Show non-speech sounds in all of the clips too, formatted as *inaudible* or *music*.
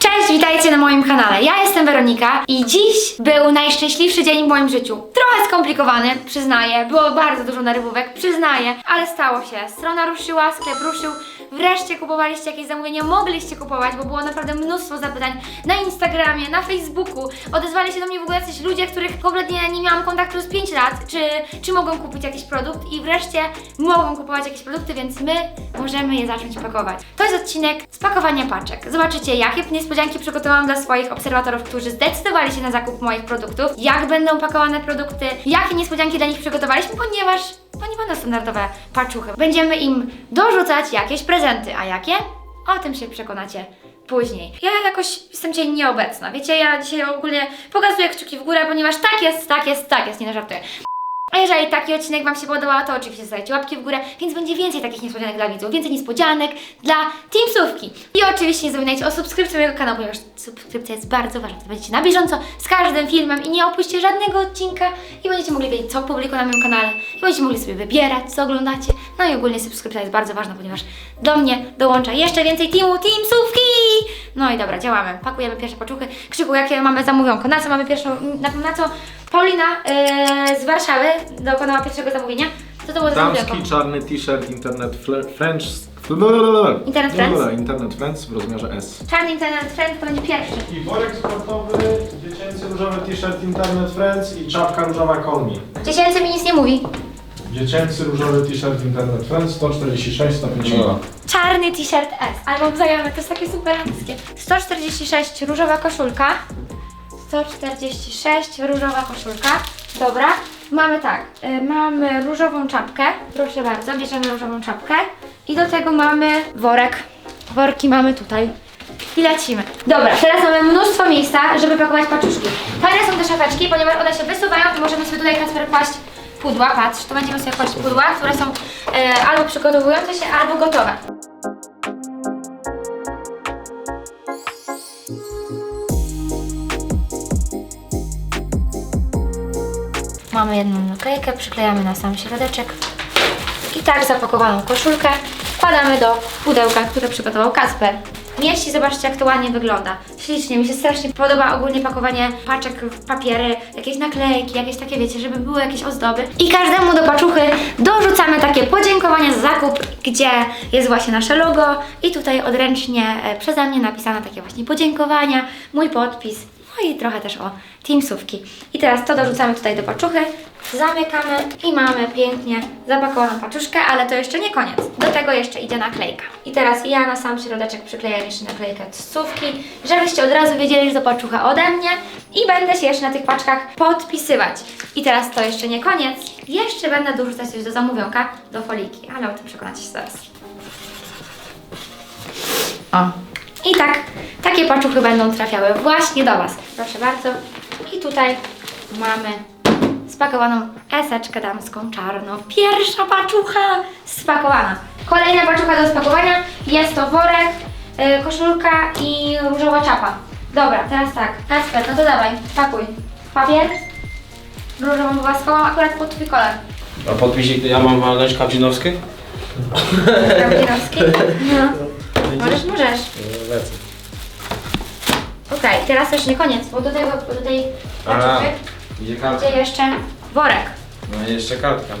Cześć, witajcie na moim kanale. Ja jestem Weronika i dziś był najszczęśliwszy dzień w moim życiu. Trochę skomplikowany, przyznaję. Było bardzo dużo nerwówek, przyznaję, ale stało się. Strona ruszyła, sklep ruszył. Wreszcie kupowaliście jakieś zamówienia, mogliście kupować, bo było naprawdę mnóstwo zapytań na Instagramie, na Facebooku. Odezwali się do mnie w ogóle jacyś ludzie, których kompletnie nie miałam kontaktu z 5 lat, czy, czy mogą kupić jakiś produkt i wreszcie mogą kupować jakieś produkty, więc my możemy je zacząć pakować. To jest odcinek z pakowania paczek. Zobaczycie, jakie niespodzianki przygotowałam dla swoich obserwatorów, którzy zdecydowali się na zakup moich produktów, jak będą pakowane produkty, jakie niespodzianki dla nich przygotowaliśmy, ponieważ to nie będą standardowe paczuchy. Będziemy im dorzucać jakieś prezenty, a jakie? O tym się przekonacie później. Ja jakoś jestem dzisiaj nieobecna. Wiecie, ja dzisiaj ogólnie pokazuję kciuki w górę, ponieważ tak jest, tak jest, tak jest, nie żartuję. A jeżeli taki odcinek Wam się podobał, to oczywiście zostawiajcie łapki w górę, więc będzie więcej takich niespodzianek dla widzów, więcej niespodzianek dla Teamsówki. I oczywiście nie zapominajcie o subskrypcji mojego kanału, ponieważ subskrypcja jest bardzo ważna. Będziecie na bieżąco z każdym filmem i nie opuśćcie żadnego odcinka i będziecie mogli wiedzieć, co publikuję na moim kanale i będziecie mogli sobie wybierać, co oglądacie. No i ogólnie subskrypcja jest bardzo ważna, ponieważ do mnie dołącza jeszcze więcej teamu Teamsówki! No i dobra, działamy. Pakujemy pierwsze paczuchy. Krzyku, jakie mamy zamówionko? Na co mamy pierwszą, na, na co Paulina yy, z Warszawy dokonała pierwszego zamówienia? Co to było za zamówienko? Damski czarny t-shirt Internet fle- French. Internet Friends? Internet Friends w rozmiarze S. Czarny internet friend to będzie pierwszy. I worek sportowy, dziecięcy różowy t-shirt Internet Friends i czapka różowa Colmi. Dziesięcy mi nic nie mówi. Dziecięcy różowy t-shirt Internet Friends 146, 152. Czarny t-shirt S, albo wzajemny, to jest takie super angielskie. 146 różowa koszulka. 146 różowa koszulka. Dobra. Mamy tak, y, mamy różową czapkę. Proszę bardzo, bierzemy różową czapkę. I do tego mamy worek. Worki mamy tutaj. I lecimy. Dobra, teraz mamy mnóstwo miejsca, żeby pakować paczuszki. Fajne są te szafeczki, ponieważ one się wysuwają i możemy sobie tutaj Kasper kłaść pudła. Patrz, tu będziemy sobie kłaść pudła, które są e, albo przygotowujące się, albo gotowe. Mamy jedną naklejkę, przyklejamy na sam środeczek. I tak zapakowaną koszulkę wkładamy do pudełka, które przygotował Kasper. Mieści, zobaczcie jak to ładnie wygląda. Ślicznie, mi się strasznie podoba ogólnie pakowanie paczek w papiery, jakieś naklejki, jakieś takie wiecie, żeby były jakieś ozdoby. I każdemu do paczuchy dorzucamy takie podziękowania za zakup, gdzie jest właśnie nasze logo i tutaj odręcznie e, przeze mnie napisane takie właśnie podziękowania, mój podpis, no i trochę też o Teamsówki. I teraz to dorzucamy tutaj do paczuchy, zamykamy i mamy pięknie zapakowaną paczuszkę, ale to jeszcze nie koniec. Do tego jeszcze idzie naklejka. I teraz ja na sam środeczek przyklejam jeszcze naklejkę Teamsówki, żebyście od razu wiedzieli, że to paczucha ode mnie i będę się jeszcze na tych paczkach podpisywać. I teraz to jeszcze nie koniec. Jeszcze będę dorzucać coś do zamówionka, do foliki, ale o tym przekonacie się zaraz. O. I tak, takie paczuchy będą trafiały właśnie do Was. Proszę bardzo. I tutaj mamy spakowaną eseczkę damską czarną. Pierwsza paczucha spakowana. Kolejna paczucha do spakowania. Jest to worek, y, koszulka i różowa czapa. Dobra, teraz tak. Kasper, no to dawaj, pakuj. Papier, różową głaskową, akurat pod Twój kolor. A podpisik ja mam walnąć Kawdzinowski? Prawdzinowski. *laughs* No. Możesz, możesz. Lecę. Okej, teraz też nie koniec, bo do tego, do tej A, idzie kartka. idzie jeszcze worek. No i jeszcze kartka.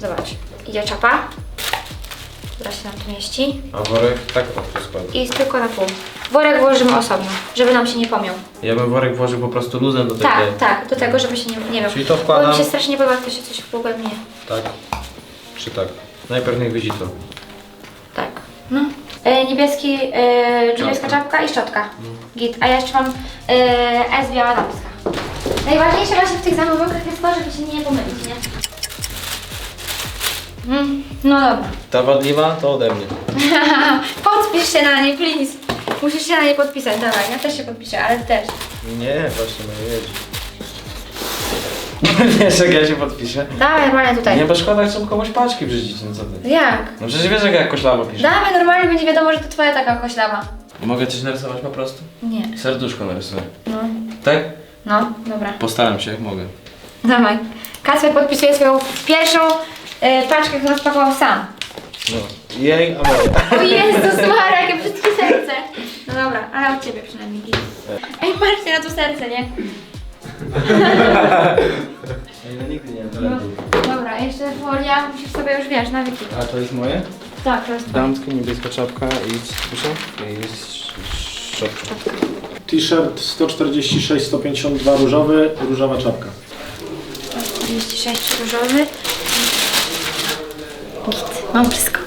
Zobacz, idzie czapa, która się nam tu mieści A worek tak o tu składa. i jest tylko na pół. Worek włożymy osobno, żeby nam się nie pomiał. Ja bym worek włożył po prostu luzem do tej Tak, tej. tak, do tego, żeby się nie, nie miał. Czyli to Bo wkładam. mi się strasznie podoba, jak to się coś pogłębnie. Tak. Czy tak? Najpierw niech widzi to. Tak. No. E, niebieski, e, niebieska Czapka. i szczotka. Git. A ja jeszcze mam e, S biała damska. Najważniejsze właśnie w tych zamówieniach jest to, żeby się nie pomylić, nie? Mm, no dobra. Ta wadliwa to ode mnie. *laughs* Podpisz się na niej, please. Musisz się na niej podpisać, dawaj. Ja też się podpiszę, ale ty też. Nie, właśnie no jedź. *laughs* Wiesz jak ja się podpiszę? Dawaj normalnie tutaj. Nie, bo szkoda chcą komuś paczki brzydzić, no co ty? Jak? No przecież wiesz jak ja koślawo piszę. Dawaj normalnie, będzie wiadomo, że to twoja taka koślawa. Mogę coś narysować po prostu? Nie. Serduszko narysuję. No. Tak? No, dobra. Postaram się jak mogę. Dawaj. Kasper podpisuje swoją pierwszą e, paczkę, którą spakował sam. No. Jej, a moje. O Jezus Maria, jakie brzydkie serce. No dobra, ale od ciebie przynajmniej. Ej, patrzcie na to serce, nie? No nigdy nie No, dobra, jeszcze folia, musisz sobie już, wiesz, nawyki. A to jest moje? Tak, to jest Damska, niebieska czapka i proszę? I sz- szczotka. T-shirt 146, 152 różowy, różowa czapka. 46 różowy. Git, mam wszystko.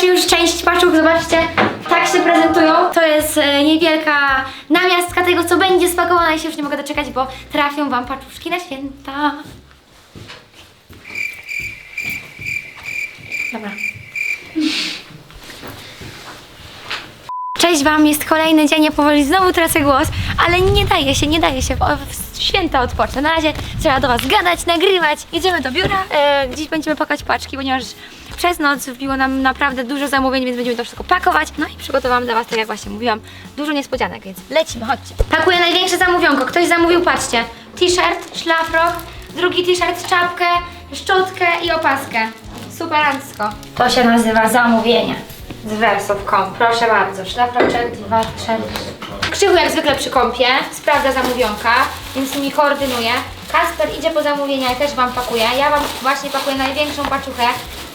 Spakowaliśmy już część paczuk, zobaczcie, tak się prezentują. To jest e, niewielka namiastka tego, co będzie spakowane i się już nie mogę doczekać, bo trafią Wam paczuszki na święta. Dobra. Cześć Wam, jest kolejny dzień, ja powoli znowu tracę głos, ale nie daje się, nie daje się, święta odpocznę. Na razie trzeba do Was gadać, nagrywać, jedziemy do biura, e, dziś będziemy pakować paczki, ponieważ przez noc wbiło nam naprawdę dużo zamówień, więc będziemy to wszystko pakować. No i przygotowałam dla Was, tak jak właśnie mówiłam, dużo niespodzianek, więc lecimy, chodźcie. Pakuję największe zamówionko, ktoś zamówił, patrzcie, t-shirt, szlafrok, drugi t-shirt, czapkę, szczotkę i opaskę. Superancko. To się nazywa zamówienie z wersów.com. Proszę bardzo, szlafroczek, dwa, trzy. Krzychu jak zwykle przy kąpie, sprawdza zamówionka, więc mi koordynuje. Kasper idzie po zamówienia i też Wam pakuje. Ja Wam właśnie pakuję największą paczuchę,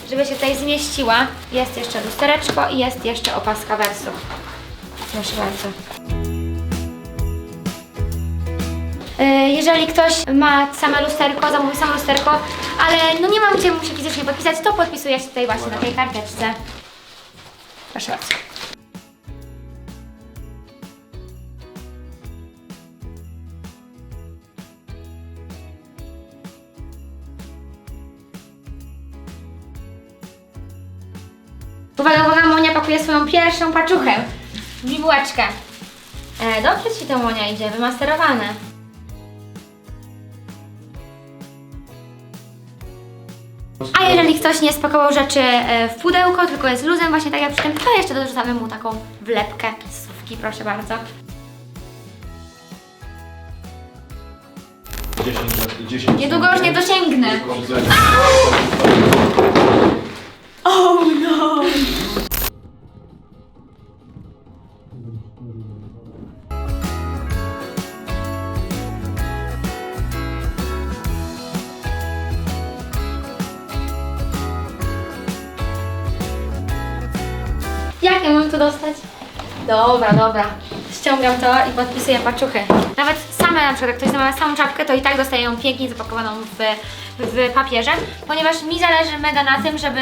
żeby się tutaj zmieściła. Jest jeszcze lustereczko i jest jeszcze opaska wersów. Proszę bardzo. Y, Jeżeli ktoś ma same lusterko, zamówi same lusterko, ale no nie mam gdzie mu się fizycznie podpisać, to podpisuje się tutaj właśnie na tej karteczce. Proszę bardzo. Uwaga, uwaga, Monia pakuje swoją pierwszą paczuchę. Bibułeczkę. E, dobrze ci to Monia idzie, wymasterowane. A jeżeli ktoś nie spakował rzeczy e, w pudełko, tylko jest luzem, właśnie tak jak przy tym, to jeszcze dorzucamy mu taką wlepkę z słówki, proszę bardzo. 10, 10. Niedługo już nie dosięgnę. Dobra, dobra. Ściągam to i podpisuję paczuchy. Nawet same na przykład, jak ktoś zamawia samą czapkę, to i tak dostaje ją pięknie zapakowaną w, w papierze, ponieważ mi zależy mega na tym, żeby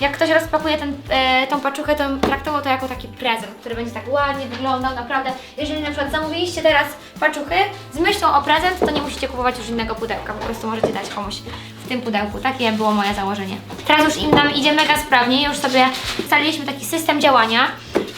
jak ktoś rozpakuje ten, e, tą paczuchę, to traktował to jako taki prezent, który będzie tak ładnie wyglądał, naprawdę. Jeżeli na przykład zamówiliście teraz paczuchy z myślą o prezent, to nie musicie kupować już innego pudełka, po prostu możecie dać komuś w tym pudełku. Takie było moje założenie. Teraz już im nam idzie mega sprawnie, już sobie ustaliliśmy taki system działania,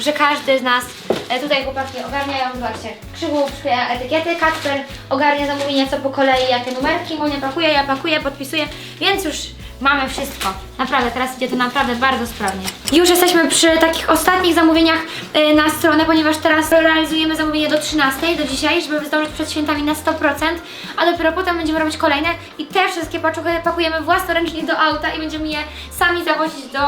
że każdy z nas e, tutaj chłopaki ogarniają, zobaczcie, Krzywu etykiety, Kacper ogarnia zamówienia co po kolei, jakie numerki, Monia pakuje, ja pakuję, podpisuję, więc już mamy wszystko. Naprawdę, teraz idzie to naprawdę bardzo sprawnie. Już jesteśmy przy takich ostatnich zamówieniach y, na stronę, ponieważ teraz realizujemy zamówienie do 13 do dzisiaj, żeby zdążyć przed świętami na 100%, a dopiero potem będziemy robić kolejne i te wszystkie paczuchy pakujemy własnoręcznie do auta i będziemy je sami zawozić do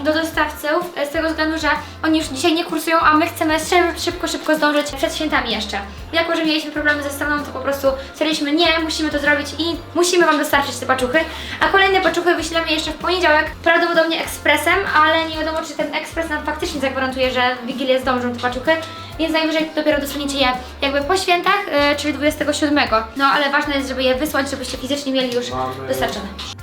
do dostawców e, z tego względu, że oni już dzisiaj nie kursują, a my chcemy szybko, szybko, zdążyć przed świętami jeszcze. Jako, że mieliśmy problemy ze stroną, to po prostu stwierdziliśmy, nie, musimy to zrobić i musimy Wam dostarczyć te paczuchy. A kolejne paczuchy wyślemy jeszcze w poniedziałek, prawdopodobnie ekspresem, ale nie wiadomo, czy ten ekspres nam faktycznie zagwarantuje, że w Wigilię zdążą te paczuchy, więc najwyżej dopiero dostaniecie je jakby po świętach, e, czyli 27. No ale ważne jest, żeby je wysłać, żebyście fizycznie mieli już dostarczone.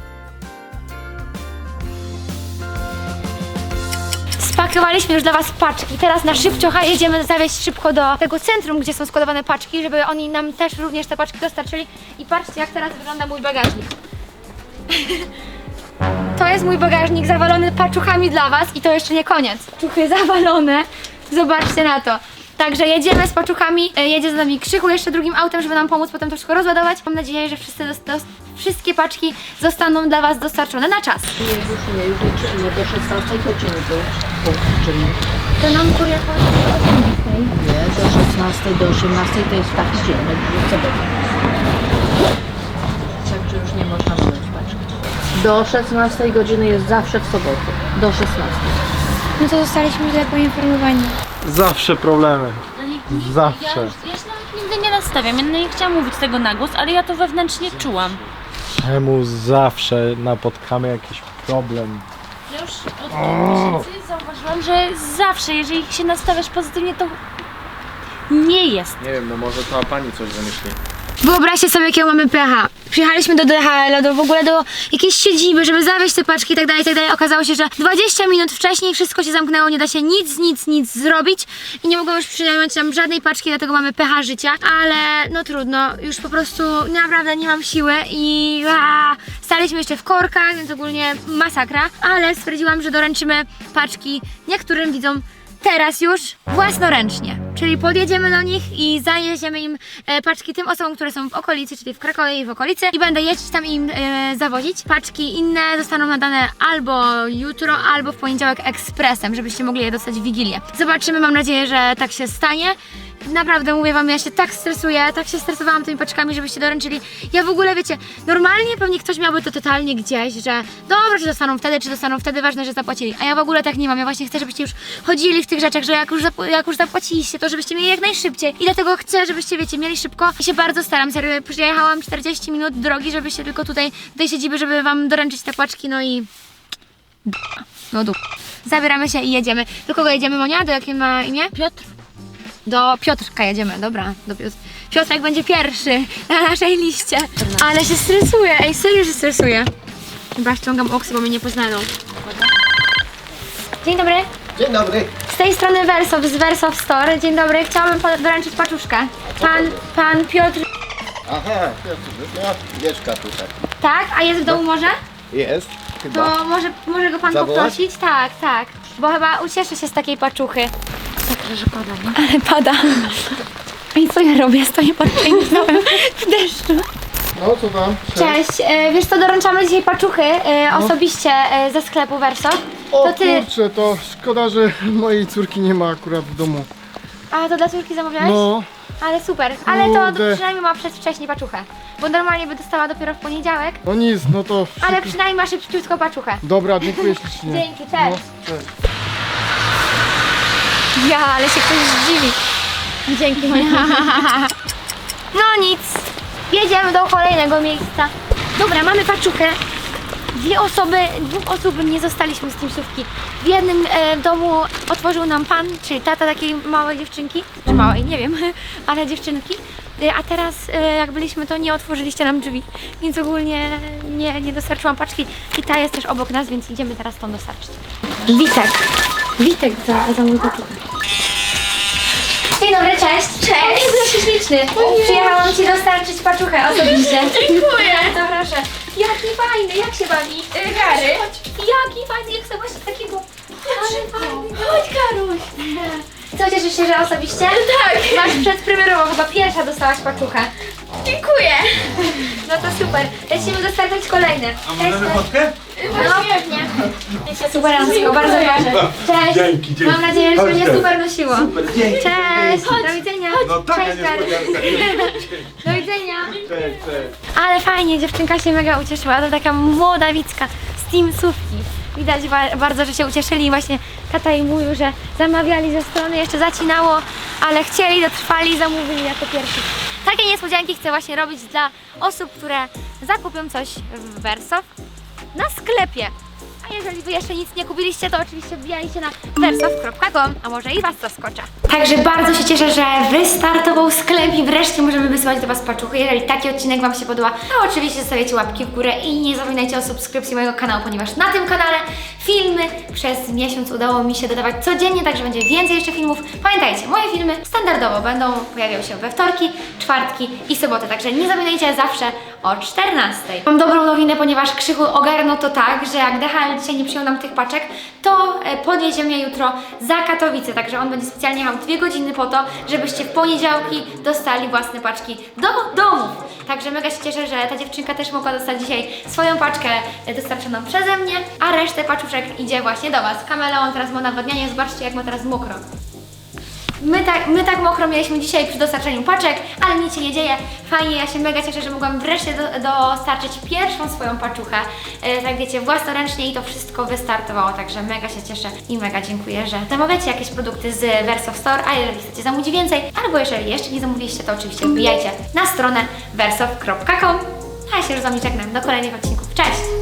Spakowaliśmy już dla Was paczki. Teraz na szybciocha jedziemy zawieźć szybko do tego centrum, gdzie są składowane paczki, żeby oni nam też również te paczki dostarczyli. I patrzcie, jak teraz wygląda mój bagażnik. *laughs* To jest mój bagażnik zawalony paczuchami dla Was i to jeszcze nie koniec. Czuchy zawalone. Zobaczcie na to. Także jedziemy z paczuchami, e, jedzie z nami Krzychu jeszcze drugim autem, żeby nam pomóc potem to wszystko rozładować. Mam nadzieję, że wszyscy dos- dos- wszystkie paczki zostaną dla Was dostarczone na czas. Nie, już nie, już liczymy do 16 godziny to policzymy. To nam kurier Nie, do 16, do 18 to jest taki dzień, jak w sobotę. Także już nie można wziąć paczki. Do 16 godziny jest zawsze w sobotę. Do 16. No to zostaliśmy źle poinformowani. Zawsze problemy. Ja, Zawsze. już, ja się nawet nigdy nie nastawiam. Ja nie chciałam mówić tego na głos, ale ja to wewnętrznie czułam. Czemu zawsze napotkamy jakiś problem? Ja już od miesięcy zauważyłam, że zawsze, jeżeli się nastawiasz pozytywnie, to nie jest. Nie wiem, no może ta pani coś wymyśli. Wyobraźcie sobie, jakiego mamy pecha. Przyjechaliśmy do DHL, do w ogóle do jakiejś siedziby, żeby zawieźć te paczki i tak dalej, i tak dalej. Okazało się, że 20 minut wcześniej wszystko się zamknęło, nie da się nic, nic, nic zrobić i nie mogą już przyjąć nam żadnej paczki, dlatego mamy pecha życia, ale no trudno, już po prostu naprawdę nie mam siły i staliśmy jeszcze w korkach, więc ogólnie masakra, ale stwierdziłam, że doręczymy paczki niektórym widzom teraz już własnoręcznie. Czyli podjedziemy do nich i zajedziemy im e, paczki tym osobom, które są w okolicy, czyli w Krakowie i w okolicy i będę jeździć tam im e, zawozić. Paczki inne zostaną nadane albo jutro, albo w poniedziałek ekspresem, żebyście mogli je dostać w Wigilię. Zobaczymy, mam nadzieję, że tak się stanie. Naprawdę mówię wam, ja się tak stresuję, tak się stresowałam tymi paczkami, żebyście doręczyli. Ja w ogóle wiecie, normalnie pewnie ktoś miałby to totalnie gdzieś, że dobra, czy dostaną wtedy, czy dostaną wtedy, ważne, że zapłacili. A ja w ogóle tak nie mam. Ja właśnie chcę, żebyście już chodzili w tych rzeczach, że jak już, jak już zapłaciliście, to żebyście mieli jak najszybciej. I dlatego chcę, żebyście, wiecie, mieli szybko. I się bardzo staram. Serio, przyjechałam 40 minut drogi, żebyście tylko tutaj, do tej siedziby, żeby wam doręczyć te paczki, no i... No dup. Zabieramy się i jedziemy. Do kogo jedziemy, Monia? Do jakie ma imię? Piotr, Do Piotrka jedziemy, dobra. Do Piotr... Piotrek będzie pierwszy *laughs* na naszej liście. Ale się stresuję, ej, serio się stresuję. Chyba ściągam oksy, bo mnie nie poznaną. Dzień dobry. Dzień dobry. Z tej strony Wersow, z Wersow Store. Dzień dobry, chciałabym pa- doręczyć paczuszkę. Pan, pan Piotr, Aha, no, mieszka tutaj. tak? A jest w domu może? Jest, chyba. To może, może go pan Zawołać? poprosić? Tak, tak. Bo chyba ucieszy się z takiej paczuchy. Sakra, że pada, nie? Ale pada. *laughs* I co ja robię? Stoję pod pięknym w deszczu. No, co tam? Cześć, e, wiesz co, doręczamy dzisiaj paczuchy e, osobiście e, ze sklepu Verso. O To ty, kurczę, to szkoda, że mojej córki nie ma akurat w domu. a to dla córki zamawiałeś? No, Ale super, ale to Kurde. przynajmniej ma przedwcześnie paczuchę. Bo normalnie by dostała dopiero w poniedziałek, no nic, no to... ale przynajmniej ma szybciutko paczuchę. Dobra, dziękuję ślicznie. Dzięki, cześć. No, cześć. Ja, ale się ktoś zdziwi. Dzięki moja. *laughs* No nic. Jedziemy do kolejnego miejsca. Dobra, mamy paczuchę. Dwie osoby, dwóch osób nie zostaliśmy z teamsówki. W jednym e, domu otworzył nam pan, czyli tata takiej małej dziewczynki, czy małej, nie wiem, *laughs* ale dziewczynki. E, A teraz e, jak byliśmy, to nie otworzyliście nam drzwi, więc ogólnie nie, nie dostarczyłam paczki. I ta jest też obok nas, więc idziemy teraz tą dostarczyć. Witek. Witek za, za mój paczuchę. Dzień dobry, cześć. Cześć. Jest śliczny. Przyjechałam Ci dostarczyć paczuchę osobiście. *laughs* Dziękuję. To proszę. Jaki fajny, jak się bawi? Y, Gary. Jaki fajny, jak chcę właśnie takiego... Ale fajny. Chodź, Karuś. Co, cieszysz się, że osobiście? Tak. Masz przedpremierowo, chyba pierwsza dostałaś paczuchę. Dziękuję. No to super. Lecimy dostarczać kolejne. A możemy fotkę? No pewnie. Super, Ansko, bardzo proszę. Cześć. Dzięki, dzięki. Mam nadzieję, że będzie super nosiło. Super, dzięki. Cześć. Do widzenia. No taka Cześć, *laughs* Do widzenia. Ale fajnie, dziewczynka się mega ucieszyła. To taka młoda Wicka z Team Sówki. Widać ba- bardzo, że się ucieszyli i właśnie tata im mówił, że zamawiali ze strony, jeszcze zacinało, ale chcieli, dotrwali i zamówili jako pierwsi. Takie niespodzianki chcę właśnie robić dla osób, które zakupią coś w Verso na sklepie. A jeżeli wy jeszcze nic nie kupiliście, to oczywiście wbijajcie na versof.com, a może i was zaskocza. Także bardzo się cieszę, że wystartował sklep i wreszcie możemy wysyłać do was paczuchy. Jeżeli taki odcinek wam się podoba, to oczywiście zostawiacie łapki w górę i nie zapominajcie o subskrypcji mojego kanału, ponieważ na tym kanale filmy przez miesiąc udało mi się dodawać codziennie, także będzie więcej jeszcze filmów. Pamiętajcie, moje filmy standardowo będą pojawiały się we wtorki, czwartki i soboty, także nie zapominajcie zawsze o 14. Mam dobrą nowinę, ponieważ Krzychu ogarnął to tak, że jak DHL dzisiaj nie przyjął nam tych paczek, to e, podjedzie mnie jutro za Katowice, także on będzie specjalnie jechał dwie godziny po to, żebyście w poniedziałki dostali własne paczki do domu. Także mega się cieszę, że ta dziewczynka też mogła dostać dzisiaj swoją paczkę e, dostarczoną przeze mnie, a resztę paczuszek idzie właśnie do Was. Kameleon teraz ma nawodnianie, zobaczcie jak ma teraz mokro. My tak, my tak mokro mieliśmy dzisiaj przy dostarczeniu paczek, ale nic się nie dzieje. Fajnie, ja się mega cieszę, że mogłam wreszcie do, dostarczyć pierwszą swoją paczuchę. E, tak wiecie, własnoręcznie i to wszystko wystartowało, także mega się cieszę i mega dziękuję, że zamawiacie jakieś produkty z Verso Store, a jeżeli chcecie zamówić więcej, albo jeżeli jeszcze nie zamówiliście, to oczywiście wbijajcie na stronę verso.com. A ja się już z Wami żegnam. Do kolejnych odcinków. Cześć!